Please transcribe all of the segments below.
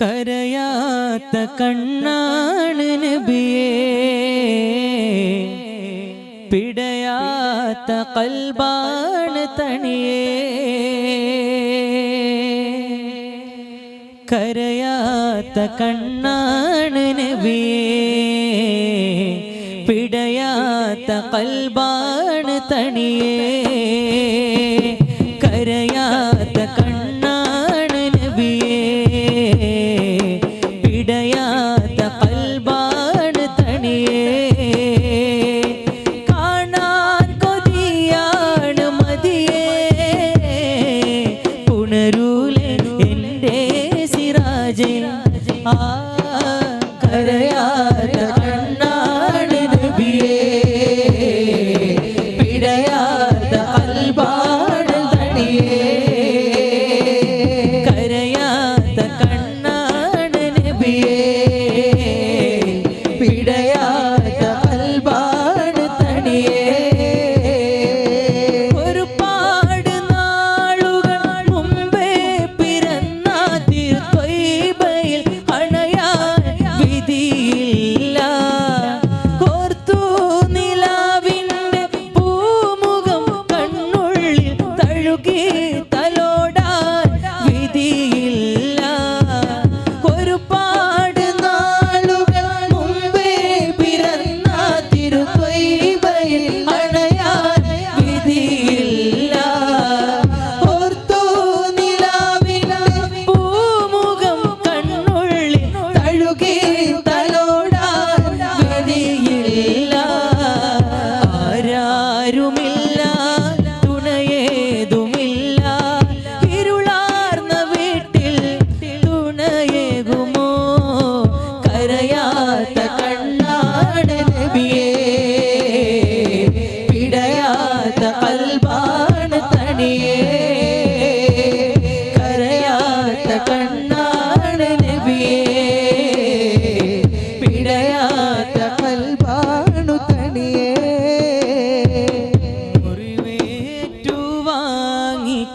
കരയാത്ത കണ്ണാണ് നബിയേ. പിടയാത്ത കൽബാണ് തണിയേ. കരയാത്ത കണ്ണാണ് നബിയേ. പിടയാത്ത കൽബാണ് തണിയേ.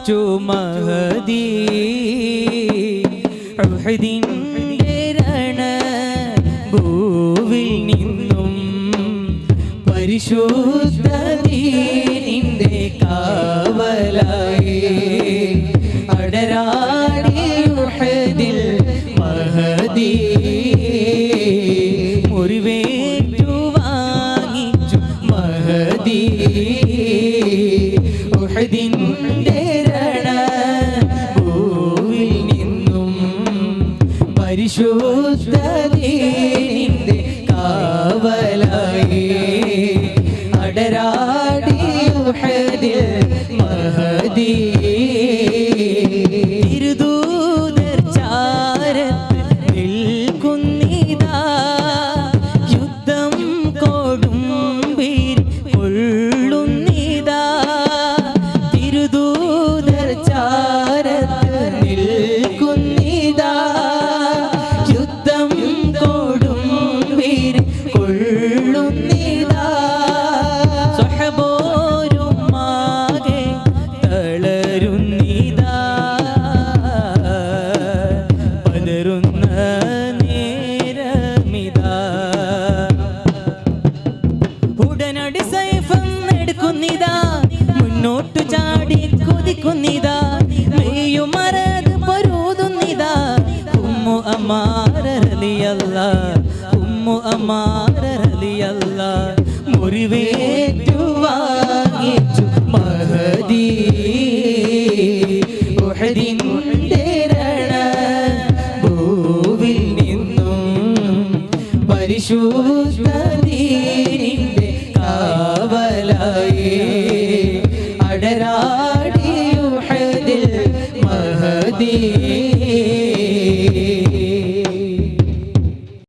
അർപ്പിച്ചു മഹദീ. രണ ഭൂവിൽ നിന്നും പരിശുദ്ധ ദീനിന്റെ കാവലായി. അടരാടി ഉഹദിൽ മഹദീ. മുറിവേറ്റു വാങ്ങിച്ചു മഹദീ. വിശുദ്ധ കാവലായി അടരാ കൊതിക്കുന്നിതാ മുന്നോട്ടു ചാടി കൊതിക്കുന്നിതാ നീയും മറത് പൊരുതുന്നിതാ. ഉമ്മു അമ്മാറിയല്ല ഉമ്മു അമ്മാറിയല്ല മുറിവേറ്റു വാങ്ങിച്ചു മഹദി ഉഹദിന്റെ ഭൂവിൽ നിന്നും പരിശോധ പടരാടിയുഹദിൽ മഹദീ